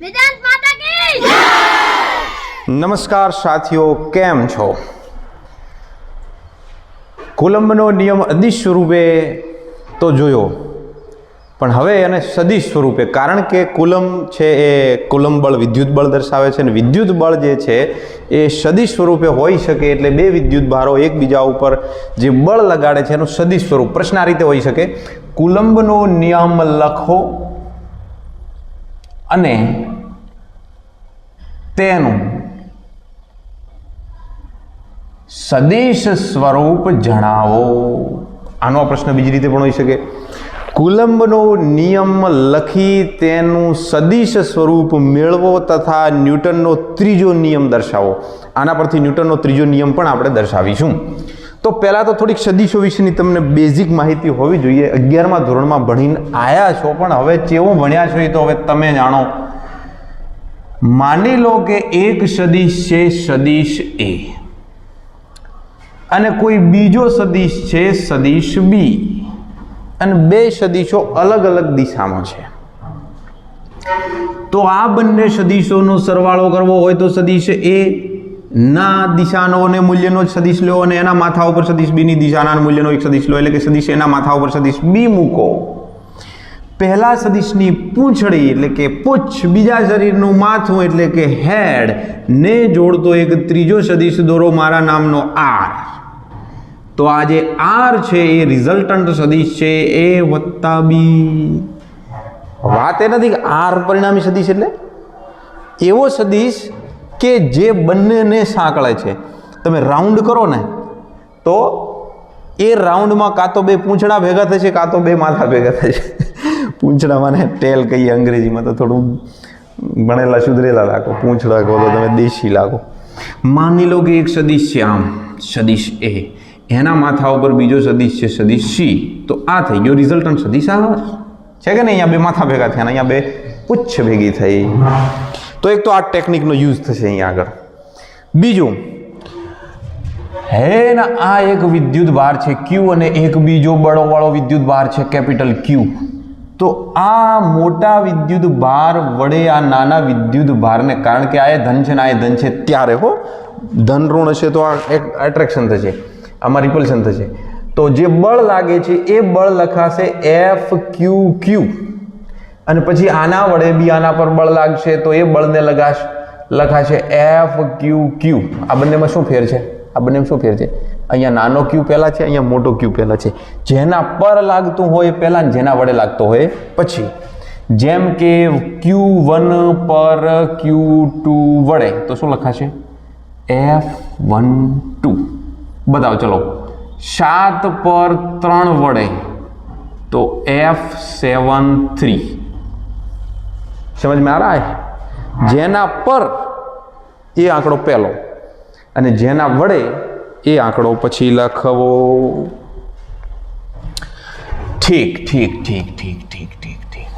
વેદાંત માતા કી નમસ્કાર સાથીઓ, કેમ છો? કુલંબનો નિયમ અદિશ સ્વરૂપે તો જોયો, પણ હવે એને સદિશ સ્વરૂપે કારણ કે કુલમ છે એ કુલમ બળ, વિદ્યુત બળ દર્શાવે છે અને વિદ્યુત બળ જે છે એ સદિશ સ્વરૂપે હોઈ શકે એટલે બે વિદ્યુત ભારો એકબીજા ઉપર જે બળ લગાડે છે એનું સદિશ સ્વરૂપ પ્રશ્ન આ રીતે હોઈ શકે, કુલંબનો નિયમ લખો અને તેનું સદેશ સ્વરૂપ જણાવો. આનો આ પ્રશ્ન બીજી રીતે પણ હોઈ શકે. કુલંબનો નિયમ લખી તેનું સદિશ સ્વરૂપ મેળવો તથા ન્યૂટનનો ત્રીજો નિયમ દર્શાવો. આના પરથી ન્યૂટનનો ત્રીજો નિયમ પણ આપણે દર્શાવીશું. તો પહેલાં તો થોડીક સદીશો વિશેની તમને બેઝિક માહિતી હોવી જોઈએ. અગિયારમા ધોરણમાં ભણીને આવ્યા છો, પણ હવે કેવું ભણ્યા છો એ તો હવે તમે જાણો. માની લો કે એક સદીશ છે સદીશ એ. અને કોઈ બીજો સદીશ છે સદીશ બી. અને બે સદીશો અલગ અલગ દિશામાં છે. તો આ બંને સદીશોનો સરવાળો કરવો હોય તો સદીશ એ ના દિશાનો અને મૂલ્યનો જ સદીશ લો અને એના માથા ઉપર સદીશ બીની દિશાના મૂલ્યનો એક સદીશ લો. એટલે કે સદીશ એના માથા ઉપર સદીશ બી મૂકો. પહેલા સદીશની પૂંછડી એટલે કે પૂછ, બીજા શરીરનું માથું એટલે કે હેડ, ને જોડતો એક ત્રીજો સદીશ દોરો મારા નામનો આર. તો આ જે આર છે, એ રિઝલ્ટન્ટ સદીશ છે, એ વત્તા બી. વાત એ નથી કે આર પરિણામી સદીશ એટલે? એવો સદીશ કે જે બંનેને સાંકળે છે. તમે રાઉન્ડ કરો ને, તો એ રાઉન્ડમાં કાં તો બે પૂંછડા ભેગા થશે, કાં તો બે માથા ભેગા થશે. પૂંછડામાં ને ટેલ કહીએ અંગ્રેજીમાં તો થોડું ભણેલા સુધરેલા લાગો, પૂંછડા કહો તો તમે દેશી લાગો. માની લો કે એક સદીશ છે આમ, સદીશ એ. એના માથા ઉપર બીજો સદીશ છે સદીશ સી. તો આ થઈ ગયો રિઝલ્ટન્ટ સદીશ આ છે કે નહીં? અહીંયા બે માથા ભેગા થયા અહીંયા બે પુચ્છ ભેગી થઈ. તો એક તો આ ટેકનિકનો યુઝ થશે અહીંયા આગળ. બીજું હે ને આ એક વિદ્યુત ભાર છે ક્યુ અને એક બીજો બળોવાળો વિદ્યુત ભાર છે કેપિટલ ક્યુ તો આ મોટા વિદ્યુત ભાર વડે આ નાના વિદ્યુત ભારને, કારણ કે આ એ ધન છે ને આ એ ધન છે ત્યારે, હો. ધન ઋણ હશે તો આ એક એટ્રેક્શન થશે, આમાં રિપલ્શન થશે. તો જે બળ લાગે છે એ બળ લખાશે એફ ક્યુ ક્યુ અને પછી આના વડે બી આના પર બળ લાગશે તો એ બળને લગાશ, લખાશે એફ ક્યુ ક્યુ આ બંનેમાં શું ફેર છે? આ બંનેમાં શું ફેર છે? અહીંયા નાનો ક્યુ પહેલાં છે, અહીંયા મોટો ક્યુ પહેલાં છે. જેના પર લાગતું હોય પહેલાં ને જેના વડે લાગતો હોય પછી. જેમ કે ક્યુ વન પર ક્યુ ટુ વડે, તો શું લખાશે? એફ વન ટુ બતાવો, ચલો. સાત પર ત્રણ વડે, તો એફ સેવન થ્રી સમજ में आ रहा है જેના પર એ આંકડો પહેલો અને જેના વડે એ આંકડો પછી લખવો ઠીક ઠીક ઠીક ઠીક ઠીક ઠીક ઠીક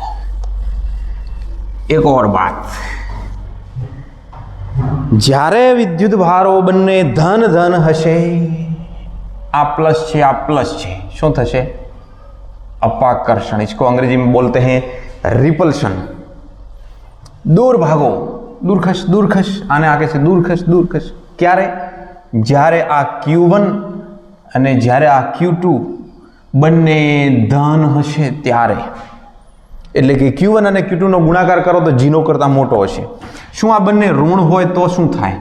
એક ઓર બાત જ્યારે વિદ્યુત ભારો બંને ધન ધન હશે આ પ્લસ છે આ પ્લસ છે શું થશે અપાકર્ષણ इसको अंग्रेजी में बोलते हैं रिपल्शन દૂર ભાગો. દૂર ખસ દૂર ખસ આને આગે છે દૂર ખસ દૂર ખસ ક્યારે? જ્યારે આ ક્યુ વન અને જ્યારે આ ક્યુ ટુ બંને ધન હશે ત્યારે. એટલે કે ક્યુ વન અને ક્યુ ટુનો ગુણાકાર કરો તો જીનો કરતાં મોટો હશે. શું આ બંને ઋણ હોય તો શું થાય?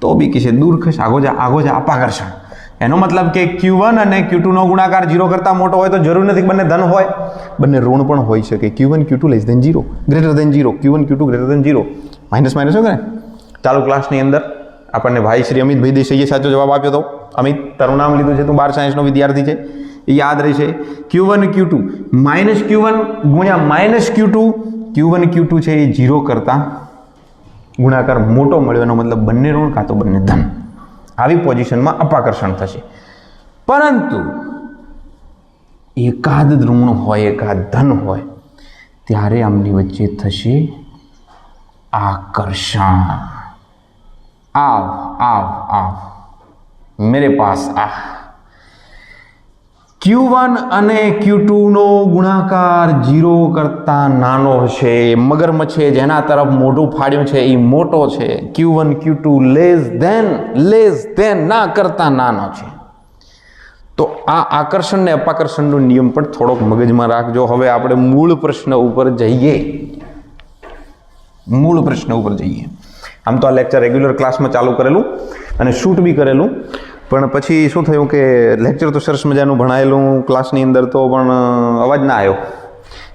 તો બી કહેશે દૂર ખસ આગો જા આગો જા અપાકર્ષણ એનો મતલબ કે ક્યુ વન અને ક્યુ ટુનો ગુણાકાર જીરો કરતાં મોટો હોય તો જરૂર નથી બંને ધન હોય. બંને ઋણ પણ હોઈ શકે Q one Q two less than zero greater than zero Q one Q two greater than zero minus minus હોય ને ચાલુ ક્લાસની અંદર આપણને ભાઈ શ્રી અમિતભાઈ દેસાઈએ સાચો જવાબ આપ્યો હતો અમિત, તારું નામ લીધું છે, તું બાર સાયન્સનો વિદ્યાર્થી છે. એ યાદ રહેશે. Q one Q two minus Q one ગુણ્યા minus Q two Q one Q two છે એ જીરો કરતાં ગુણાકાર મોટો મળ્યો એનો મતલબ બંને ઋણ કાં તો બંને ધન. આવી પોઝિશનમાં અપાકર્ષણ થશે. પરંતુ એકાદ ઋણ હોય, એકાદ ધન હોય, ત્યારે આમની વચ્ચે થશે આકર્ષણ. આવ આવ આવ. મેરે પાસ આ ક્યુ વન અને ક્યુ ટુનો ગુણાકાર જીરો કરતાં નાનો હશે મગરમચ્છે જેના તરફ મોઢું ફાડ્યું છે એ મોટો છે. Q one Q two less than less than ના કરતાં નાનો છે. તો આ આકર્ષણ ને અપાકર્ષણનો નિયમ પણ થોડોક મગજમાં રાખજો. હવે આપણે મૂળ પ્રશ્ન ઉપર જઈએ. મૂળ પ્રશ્ન ઉપર જઈએ. આમ તો આ લેક્ચર રેગ્યુલર ક્લાસમાં ચાલુ કરેલું અને શૂટ બી કરેલું. પણ પછી શું થયું કે લેક્ચર તો સરસ મજાનું ભણાયેલું ક્લાસની અંદર તો પણ અવાજ ના આવ્યો.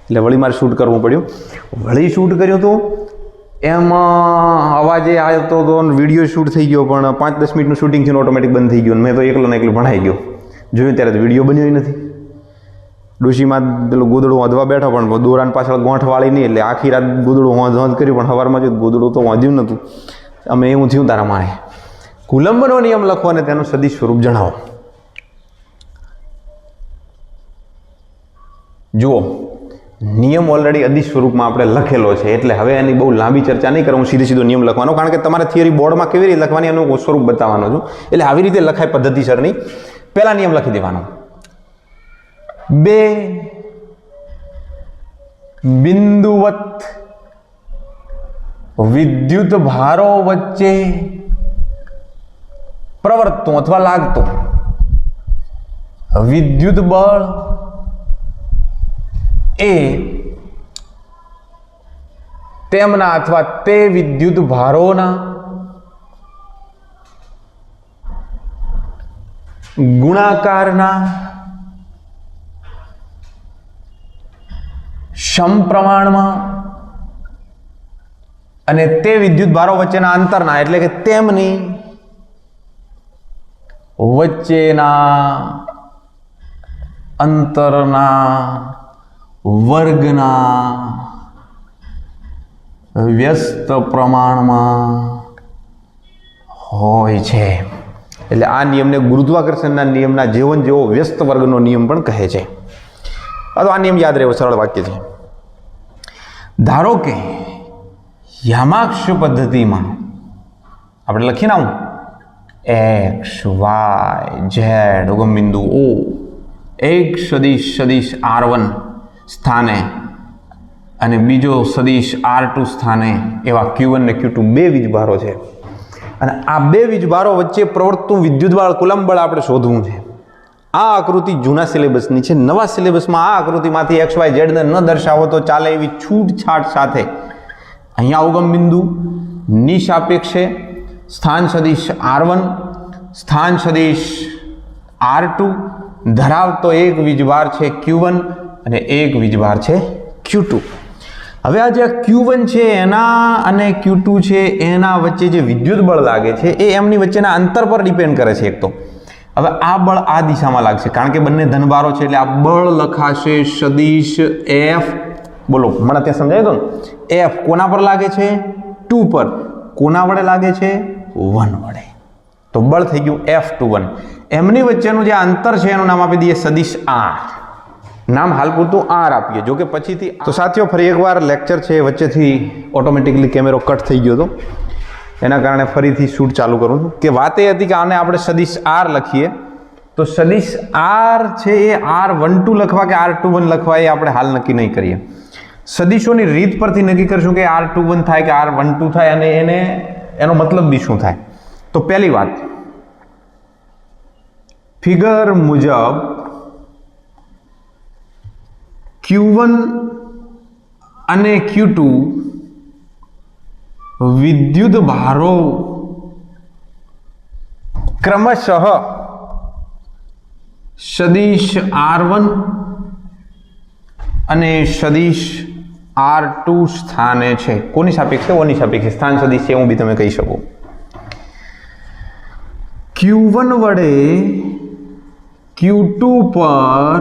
એટલે વળી મારે શૂટ કરવું પડ્યું. વળી શૂટ કર્યું હતું એમાં અવાજે આવતો હતો વીડિયો શૂટ થઈ ગયો, પણ પાંચ દસ મિનિટનું શૂટિંગ થયું ઓટોમેટિક બંધ થઈ ગયું મેં તો એકલો ને એકલું ભણાઈ ગયો. જોયું ત્યારે તો વીડિયો બન્યો નથી. ડોશીમાં પેલું ગોદડું વાંધવા બેઠો, પણ દોરાન પાછળ ગોંઠ વાળી નહીં એટલે આખી રાત ગોદડું હોંધ હોંધ કર્યું, પણ સવારમાં જો ગોદડું તો વાંધ્યું નહોતું. અમે એવું થયું તારા માણે કુલંબનો નિયમ લખો અને તેનું સદીશ સ્વરૂપ જણાવો. જુઓ, નિયમ ઓલરેડી અદિશ સ્વરૂપમાં આપણે લખેલો છે, એટલે હવે એની બહુ લાંબી ચર્ચા નહીં કરું, હું સીધે સીધો નિયમ લખવાનો, કારણ કે તમારે થિયરી બોર્ડમાં કેવી રીતે લખવાની એનું સ્વરૂપ બતાવવાનો છું. એટલે આવી રીતે લખાય પદ્ધતિસરની. પહેલા નિયમ લખી દેવાનો. બે બિંદુવત વિદ્યુત ભારો વચ્ચે પ્રવર્તતું અથવા લાગતું. વિદ્યુત બળ એ તેમના અથવા તે વિદ્યુત ભારોના ગુણાકારના સમપ્રમાણમાં અને તે વિદ્યુત ભારો વચ્ચેના અંતરના, એટલે કે તેમની વચ્ચેના અંતરના વર્ગના વ્યસ્ત પ્રમાણમાં હોય છે. એટલે આ નિયમને ગુરુત્વાકર્ષણના નિયમના જીવન જેવો વ્યસ્ત વર્ગનો નિયમ પણ કહે છે. તો આ નિયમ યાદ રહેવો સરળ વાક્ય છે. ધારો કે યામાક્ષ પદ્ધતિમાં આપણે લખીને આવું એક્સ વાય ઝેડ ઉગમબિંદુ ઓ એક સદીશ સદીશ આર વન સ્થાને અને બીજો સદીશ આર ટુ સ્થાને એવા ક્યુ વન ને ક્યુ ટુ બે વીજભારો છે. અને આ બે વીજભારો વચ્ચે પ્રવર્તતું વિદ્યુતબળ કુલંબળ આપણે શોધવું છે. આ આકૃતિ જૂના સિલેબસની છે. નવા સિલેબસમાં આ આકૃતિમાંથી એક્સ વાય ઝેડને ન દર્શાવો તો ચાલે એવી છૂટછાટ સાથે. અહીંયા ઉગમ બિંદુ ની સાપેક્ષે સ્થાન સદીશ આર વન, સ્થાન સદીશ આર ટુ ધરાવતો એક વીજભાર છે ક્યુ વન અને એક વીજભાર છે ક્યુ ટુ. હવે આ જે ક્યુ વન છે એના અને ક્યુ ટુ છે એના વચ્ચે જે વિદ્યુત બળ લાગે છે એ એમની વચ્ચેના અંતર પર ડિપેન્ડ કરે છે એક તો. હવે આ બળ આ દિશામાં લાગશે કારણ કે બંને ધનભારો છે એટલે આ બળ લખાશે સદીશ એફ. બોલો, મને ત્યાં સમજાય તો એફ કોના પર લાગે છે? ટુ પર. કોના વડે લાગે છે? વન વડે. તો બળ થઈ ગયું એફ ટુ વન. એમની વચ્ચેનું જે અંતર છે એનું નામ આપી દઈએ સદીશ આર નામ હાલ પૂરતું આર આપીએ, જો કે પછીથી તો સાથીઓ, ફરી એકવાર લેક્ચર છે વચ્ચેથી ઓટોમેટિકલી કેમેરો કટ થઈ ગયો હતો. એના કારણે ફરીથી શૂટ ચાલુ કરું છું. કે વાત એ હતી કે આને આપણે સદીશ આર લખીએ. તો સદીશ આર છે એ આર વન ટુ લખવા કે આર ટુ વન લખવા એ આપણે હાલ નક્કી નહીં કરીએ. સદીશોની રીત પરથી નક્કી કરશું કે આર ટુ વન થાય કે આર વન ટુ થાય અને એને એનો મતલબ બી શું થાય? તો પહેલી વાત, ફિગર મુજબ ક્યુ અને ક્યુ ટુ વિદ્યુત ભારો ક્રમશઃ સદીશ આર વન અને સદીશ આર ટુ સ્થાને છે. કોની સાપેક્ષે? ઓની સાપેક્ષે. સ્થાન સદીશ છે એવું બી તમે કહી શકો. ક્યુ વન વડે ક્યુ ટુ પર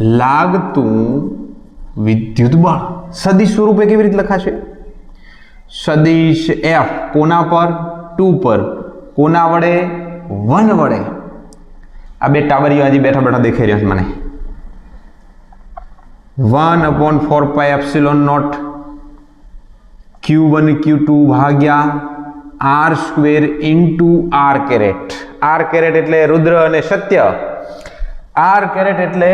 લાગતું વિદ્યુત બળ સદીશ સ્વરૂપે કેવી રીતે લખાશે? સદીશ એફ કોના પર? ટુ પર. કોના વડે? વન વડે. આ બે ટાવરીઓ આજે બેઠા બેઠા દેખાઈ રહ્યા છે મને. One upon four pi epsilon not Q one Q two ભાગ્યા R square into R caret R caret એટલે રુદ્ર અને સત્ય. આર કેરેટ એટલે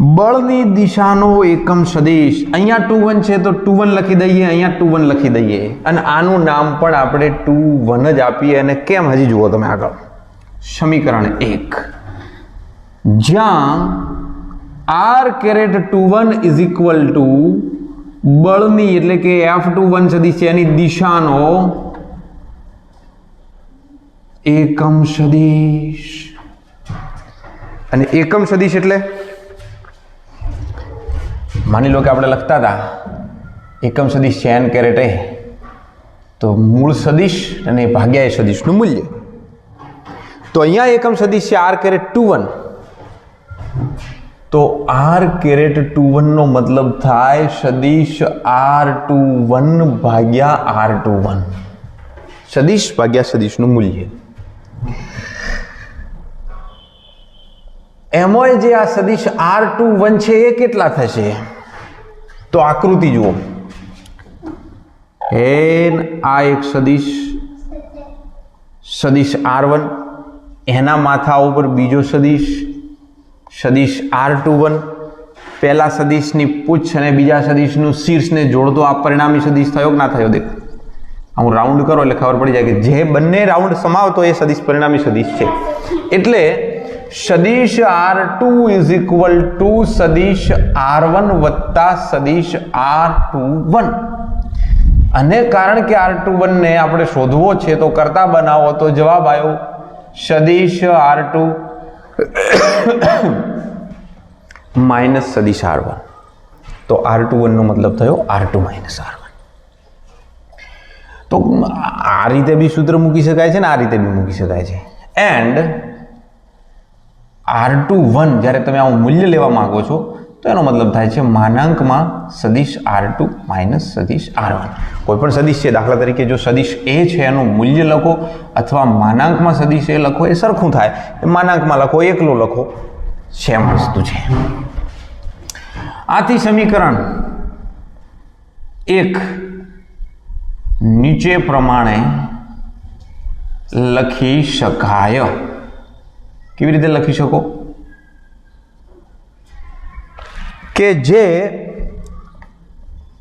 બળની દિશાનો એકમ સદિશ. અહીંયા ટુ વન છે તો ટુ વન લખી દઈએ, અહીંયા ટુ વન લખી દઈએ. અને આનું નામ પણ આપણે ટુ વન જ આપીએ. અને કેમ હજી જુઓ તમે આગળ. સમીકરણ એક. જ્યાં R caret two one is equal to બળની એટલે કે એફ ટુ વન સદીશ છે એની દિશાનો એકમ સદિશ. અને એકમ સદિશ એટલે? માની લો કે આપણે લખતા હતા એકમ સદિશ છે એન કેરેટ એ. તો મૂળ સદિશ અને ભાગ્યા એ સદિશનું મૂલ્ય. તો અહીંયા એકમ સદીશ છે આર કેરેટ ટુ વન તો આર કેરેટ ટુ વનનો મતલબ થાય સદિશ આર ટુ વન ભાગ્યા આર ટુ વન સદિશ ભાગ્યા સદિશનું મૂલ્ય. એમાંય જે આ સદિશ આર ટુ વન છે એ કેટલા થશે? તો આકૃતિ જુઓ. એન આ એક સદિશ સદિશ આર વન એના માથા ઉપર બીજો સદિશ સદિશ આર ટુ વન. પહેલા સદિશની પૂછ અને બીજા સદિશનું શીર્ષને જોડતો આ પરિણામી સદિશ થયો કે ના થયો દેખ. હું રાઉન્ડ કરો એટલે ખબર પડી જાય કે જે બંને રાઉન્ડ સમાવતો એ સદિશ પરિણામી સદિશ છે. એટલે સદિશ R two is equal to સદીશ આર વન વત્તા સદીશ આર ટુ વન. અને કારણ કે આર ટુ વનને આપણે શોધવો છે તો કરતા બનાવો તો જવાબ આવ્યો સદિશ આર ટુ માઇનસ સદિશ આર વન. તો આર ટુ વનનો મતલબ થયો R two minus R one. તો આ રીતે બી સૂત્ર મૂકી શકાય છે ને આ રીતે બી મૂકી શકાય છે. એન્ડ આર ટુ વન જ્યારે તમે આવું મૂલ્ય લેવા માંગો છો તો એનો મતલબ થાય છે માનાંકમાં સદિશ આર ટુ માઇનસ સદિશ આર વન કોઈ પણ સદિશ છે, દાખલા તરીકે જો સદિશ એ છે, એનું મૂલ્ય લખો, અથવા માનાંકમાં સદિશ એ લખો, એ સરખું થાય. માનાંકમાં લખો એકલો લખો. સેમ વસ્તુ છે. આથી સમીકરણ એક નીચે પ્રમાણે લખી શકાય. કેવી રીતે લખી શકો? કે જે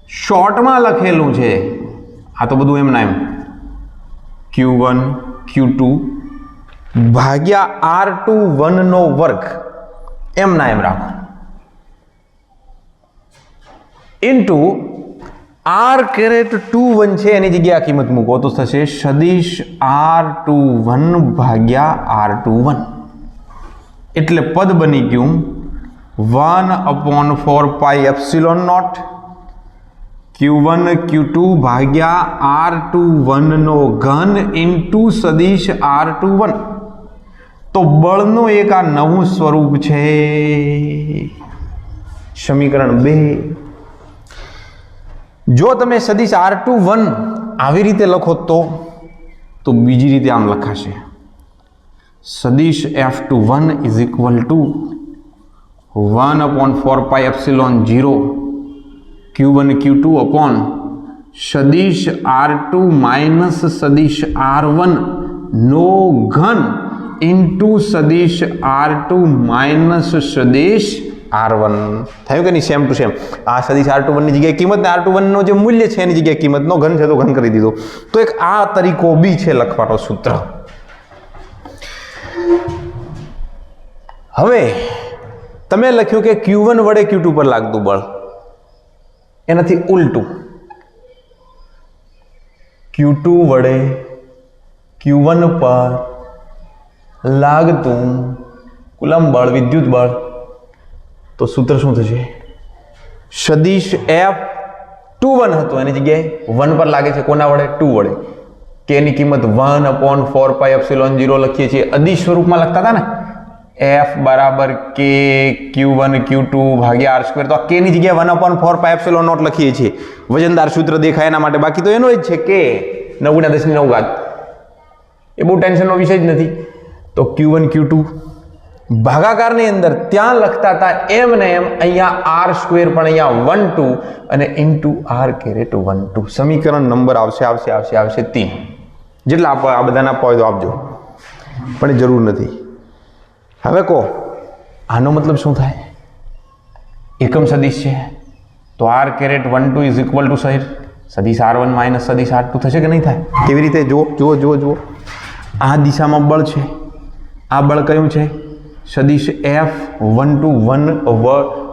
શોર્ટમાં લખેલું છે. આ તો બધું એમના એમ. ક્યુ વન ક્યુ ટુ ભાગ્યા આર ટુ વનનો વર્ગ એમના એમ રાખો. Into R caret two one છે, એની જગ્યાએ કિંમત મૂકો તો થશે સદીશ આર ટુ વન ભાગ્યા આર ટુ વન એટલે પદ બની ગયું one upon four pi epsilon not Q one Q two ભાગ્યા આર ટુ વનનો ઘન ઇન્ટુ સદીશ આર ટુ વન તો બળનું એક આ નવું સ્વરૂપ છે સમીકરણ બે જો તમે સદીશ આર ટુ વન આવી રીતે લખો તો તો બીજી રીતે આમ લખાશે સદીશ F two one is equal to one upon four pi epsilon zero Q one Q two upon સદીશ આર ટુ માઇનસ સદીશ આર વન નો ઘન ઇન્ટુ સદીશ આર ટુ માઇનસ સદીશ આર વન થયું કે નહીં? સેમ ટુ સેમ આ સદિશ આર ટુ વનની જગ્યાએ કિંમત આર ટુ વનનો જે મૂલ્ય છે, એની જગ્યાએ કિંમતનો ઘન છે, તો ઘન કરી દીધો. તો એક આ તરીકો બી છે લખવાનો સૂત્ર. હવે તમે લખ્યું કે ક્યુ વન વડે ક્યુ ટુ પર લાગતું બળ. એનાથી ઉલટું. ક્યુ ટુ વડે ક્યુ વન પર લાગતું કુલમ બળ, વિદ્યુત બળ, તો સૂત્ર શું થશે? સદીશ એફ ટુ વન હતું. એની જગ્યાએ વન પર લાગે છે. કોના વડે? ટુ વડે. કે એની કિંમત one upon four pi epsilon zero લખીએ છીએ. અદિશ સ્વરૂપમાં લખતા હતા ને? એફ બરાબર કે ક્યુ વન ક્યુ ટુ ભાગ્યા આર સ્ક્વેર તો આ કેની જગ્યાએ one upon four pi epsilon not લખીએ છીએ. વજનદાર સૂત્ર દેખાય એના માટે. બાકી તો એનો જ છે કે નવ ગુણ્યા દસની નવ ઘાત. એ બહુ ટેન્શનનો વિષય જ નથી. તો ક્યુ વન ક્યુ ટુ ભાગાકારની અંદર ત્યાં લખતા હતા એમ ને એમ અહીંયા આર સ્ક્વેર પણ અહીંયા વન ટુ અને into R caret one two સમીકરણ નંબર આવશે આવશે આવશે આવશે તીન. જેટલા આપો આ બધાના આપવા આપજો. પણ જરૂર નથી. હવે કહો. આનો મતલબ શું થાય? એકમ સદિશ છે. તો R caret one two is equal to સહિત સદિશ આર વન માઇનસ સદિશ આર ટુ થશે કે નહીં થાય? કેવી રીતે? જુઓ જુઓ જુઓ જુઓ. આ દિશામાં બળ છે. આ બળ કયું છે? સદિશ F one two one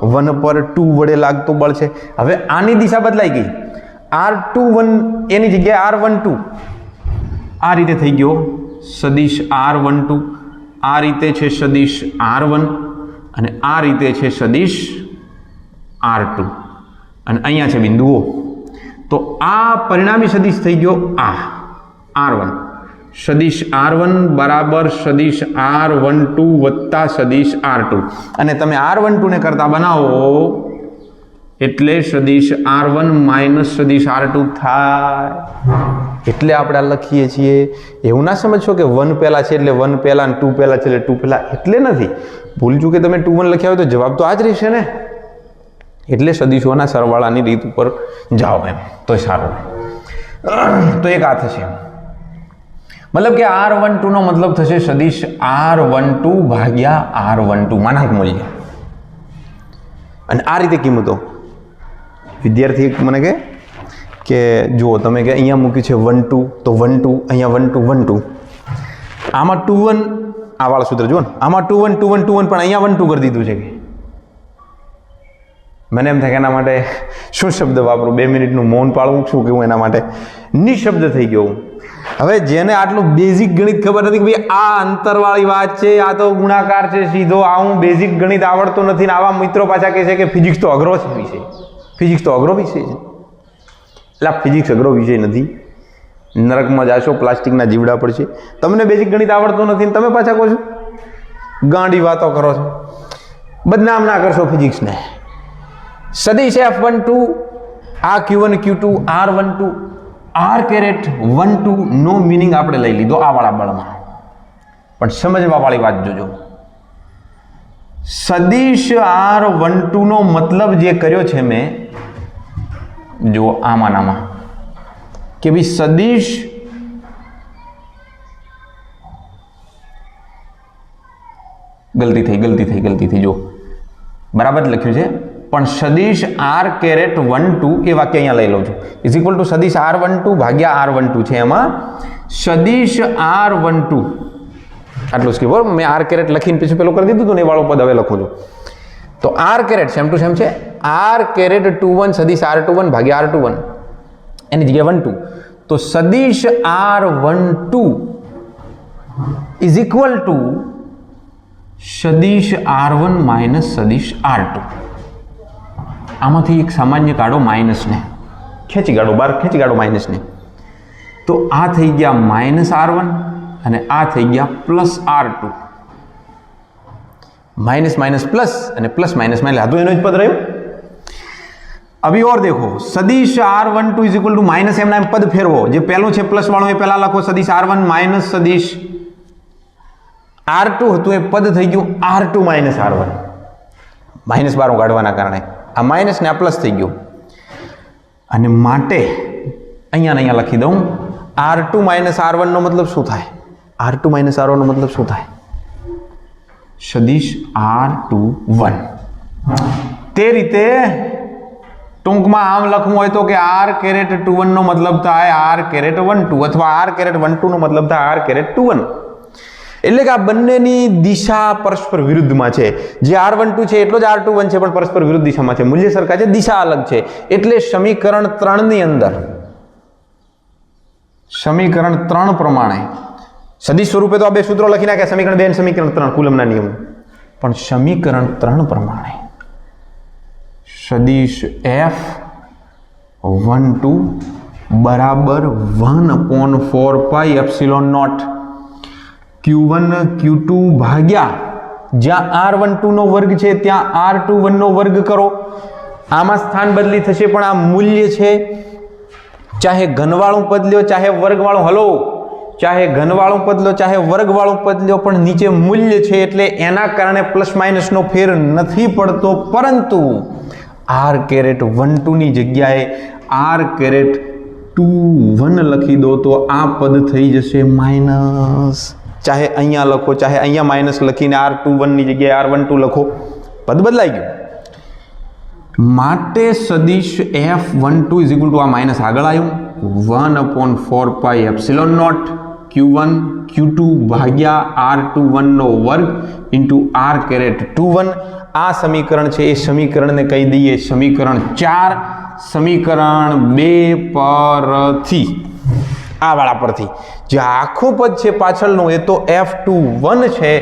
one પર ટુ વડે લાગતું બળ છે. હવે આની દિશા બદલાઈ ગઈ. આર ટુ વન એની જગ્યાએ આર વન ટુ આ રીતે થઈ ગયો. સદિશ આર વન ટુ આ રીતે છે સદિશ આર વન અને આ રીતે છે સદિશ આર ટુ અને અહીંયા છે બિંદુઓ તો આ પરિણામી સદિશ થઈ ગયો આ આર વન સદિશ આર વન બરાબર સદિશ આર વન ટુ વત્તા સદિશ આર ટુ અને તમે આર વન ટુને કરતાં બનાવો એટલે સદિશ આર વન માઇનસ સદિશ આર ટુ થાય. એટલે આપણે આ લખીએ છીએ. એવું ના સમજશો કે વન પહેલાં છે એટલે વન પહેલાં અને ટુ પહેલાં છે એટલે ટુ પહેલાં એટલે નથી. ભૂલ કે તમે ટુ વન લખ્યા હોય તો જવાબ તો આ જ રહેશે ને. એટલે સદીશોના સરવાળાની રીત ઉપર જાઓ એમ. તો સારું. તો એક આ થશે. મતલબ કે આર વન ટુનો મતલબ થશે સદીશ આર વન ટુ ભાગ્યા આર વન ટુ માનાંક મૂલ્ય. અને આ રીતે કિંમતો. વિદ્યાર્થી મને કે કે, જુઓ, તમે કે અહીંયા મૂક્યું છે વન ટુ તો વન ટુ અહીંયા વન ટુ વન ટુ આમાં ટુ વન આ વાળા સૂત્ર જુઓ ને, આમાં two one two one two one પણ અહીંયા વન ટુ કરી દીધું છે કે. મને એમ થાય કે એના માટે શું શબ્દ વાપરું? બે મિનિટનું મૌન પાળવું શું કેવું એના માટે નિશબ્દ થઈ ગયો હું? હવે જેને આટલું બેઝિક ગણિત ખબર નથી કે ભાઈ આ અંતરવાળી વાત છે, આ તો ગુણાકાર છે, સીધો આ હું બેઝિક ગણિત આવડતું નથી ને આવા મિત્રો પાછા કહે છે કે ફિઝિક્સ તો અઘરો છે. વિષય ફિઝિક્સ તો અઘરો વિષય છે એટલે ફિઝિક્સ અઘરો વિષય નથી. નરકમાં જાશો, પ્લાસ્ટિકના જીવડા પડશે તમને બેઝિક ગણિત આવડતું નથી તમે પાછા કહો છો? ગાંડી વાતો કરો છો. બદનામ ના કરશો ફિઝિક્સને. સદીશ એફ વન ટુ આ Q one Q two R one two R caret one two નો મિનિંગ આપણે લઈ લીધો આ વાળા બળમાં. પણ સમજવા વાળી વાત જોજો. સદીશ આર વન ટુ નો મતલબ જે કર્યો છે મેં જો આમાં નામાં, કે ભાઈ સદીશ ગલતી થઈ ગલતી થઈ ગલતી થઈ જો બરાબર લખ્યું છે? પણ સદીશ આર કેરેટ વન ટુ એ વાક્ય અહીંયા લઈ લઉં છું. ઇઝ ઇક્વલ ટુ સદીશ આર વન ટુ ભાગ્યા આર વન ટુ છે એમાં. સદીશ આર વન ટુ આટલું કે બરાબર? મેં આર કેરેટ લખીને પછી પેલું કરી દીધું હતું ને એ વાળો પદ હવે લખું છું. તો R caret same two same છે. આર કેરેટ ટુ વન સદીશ આર ટુ વન ભાગ્યા આર ટુ વન એની જગ્યાએ વન ટુ તો સદીશ R one two is equal to સદીશ આર વન માઇનસ સદીશ આર ટુ આમાંથી એક સામાન્ય કાઢો માઇનસને ખેંચી કાઢો બાર, ખેંચી કાઢો માઇનસને તો આ થઈ ગયા માઇનસ આર વન અને આ થઈ ગયા plus R two minus minus plus અને प्लस माइनस में लादू એનો જ પદ રહ્યો अभी और देखो सदिश R one two is equal to minus એમના એમ પદ ફેરવો જે પહેલું છે પ્લસ વાળું એ પહેલા લખો સદિશ આર વન માઇનસ સદિશ આર ટુ હતું એ પદ થઈ ગયું R two minus R one minus બારું કાઢવાના કારણે આ માઇનસ ને આ પ્લસ થઈ ગયું અને માટે અહીંયા ને અહીંયા લખી દઉં આર ટુ માઇનસ આર વનનો મતલબ શું થાય આર ટુ માઇનસ આર વનનો મતલબ શું થાય? સદિશ આર ટુ વન તે રીતે ટૂંકમાં આમ લખવું હોય તો કે આર કેરેટ ટુ વનનો મતલબ થાય આર કેરેટ વન ટુ અથવા આર કેરેટ વન ટુનો મતલબ થાય આર કેરેટ ટુ વન એટલે કે આ બંનેની દિશા પરસ્પર વિરુદ્ધમાં છે. જે આર વન ટુ છે એટલો જ આર ટુ વન છે, પણ પરસ્પર વિરુદ્ધ દિશામાં છે. મૂલ્ય સરખા છે, દિશા અલગ છે. એટલે સમીકરણ ત્રણની અંદર, સમીકરણ ત્રણ પ્રમાણે સદિશ સ્વરૂપે તો આ બે સૂત્રો લખી નાખ્યા. સમીકરણ બે સમીકરણ ત્રણ, કુલમના નિયમ. પણ સમીકરણ ત્રણ પ્રમાણે સદિશ એફ વન ટુ બરાબર one upon four pi epsilon not. Q one, Q two ભાગ્યા જ્યાં આર વન ટુનો વર્ગ છે, ત્યાં આર ટુ વનનો વર્ગ કરો. આમાં સ્થાન બદલી થશે, પણ આ મૂલ્ય છે. ચાહે ઘનવાળું પદ લ્યો, ચાહે વર્ગવાળું. હલો. ચાહે ઘનવાળું પદ લો ચાહે વર્ગવાળું પદ લો પણ નીચે મૂલ્ય છે એટલે એના કારણે પ્લસ માઇનસનો ફેર નથી પડતો. પરંતુ આર કેરેટ વન ટુની જગ્યાએ આર કેરેટ ટુ વન લખી દો તો આ પદ થઈ જશે માઇનસ ચાહે અહીંયા લખો, ચાહે અહીંયા માઇનસ લખીને આર ટુ વનની જગ્યાએ આર વન ટુ લખો. પદ બદલાઈ ગયું. માટે સદીશ F one two is equal to આ માઇનસ આગળ આવ્યું. One upon four pi epsilon not Q one Q two ભાગ્યા આર ટુ વનનો વર્ગ into R caret two one આ સમીકરણ છે, એ સમીકરણને કહી દઈએ સમીકરણ ચાર, સમીકરણ બે પરથી. આ વાળા પરથી. જે આખું પદ છે પાછળનું, એ તો એફ ટુ વન છે.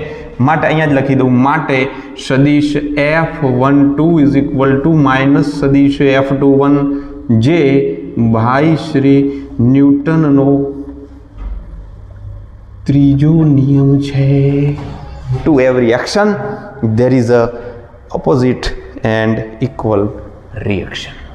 માટે અહીંયા જ લખી દઉં, માટે સદિશ F one two is equal to minus સદીશ એફ ટુ વન જે ભાઈ શ્રી ન્યૂટનનો ત્રીજો નિયમ છે. To every action there is a opposite and equal reaction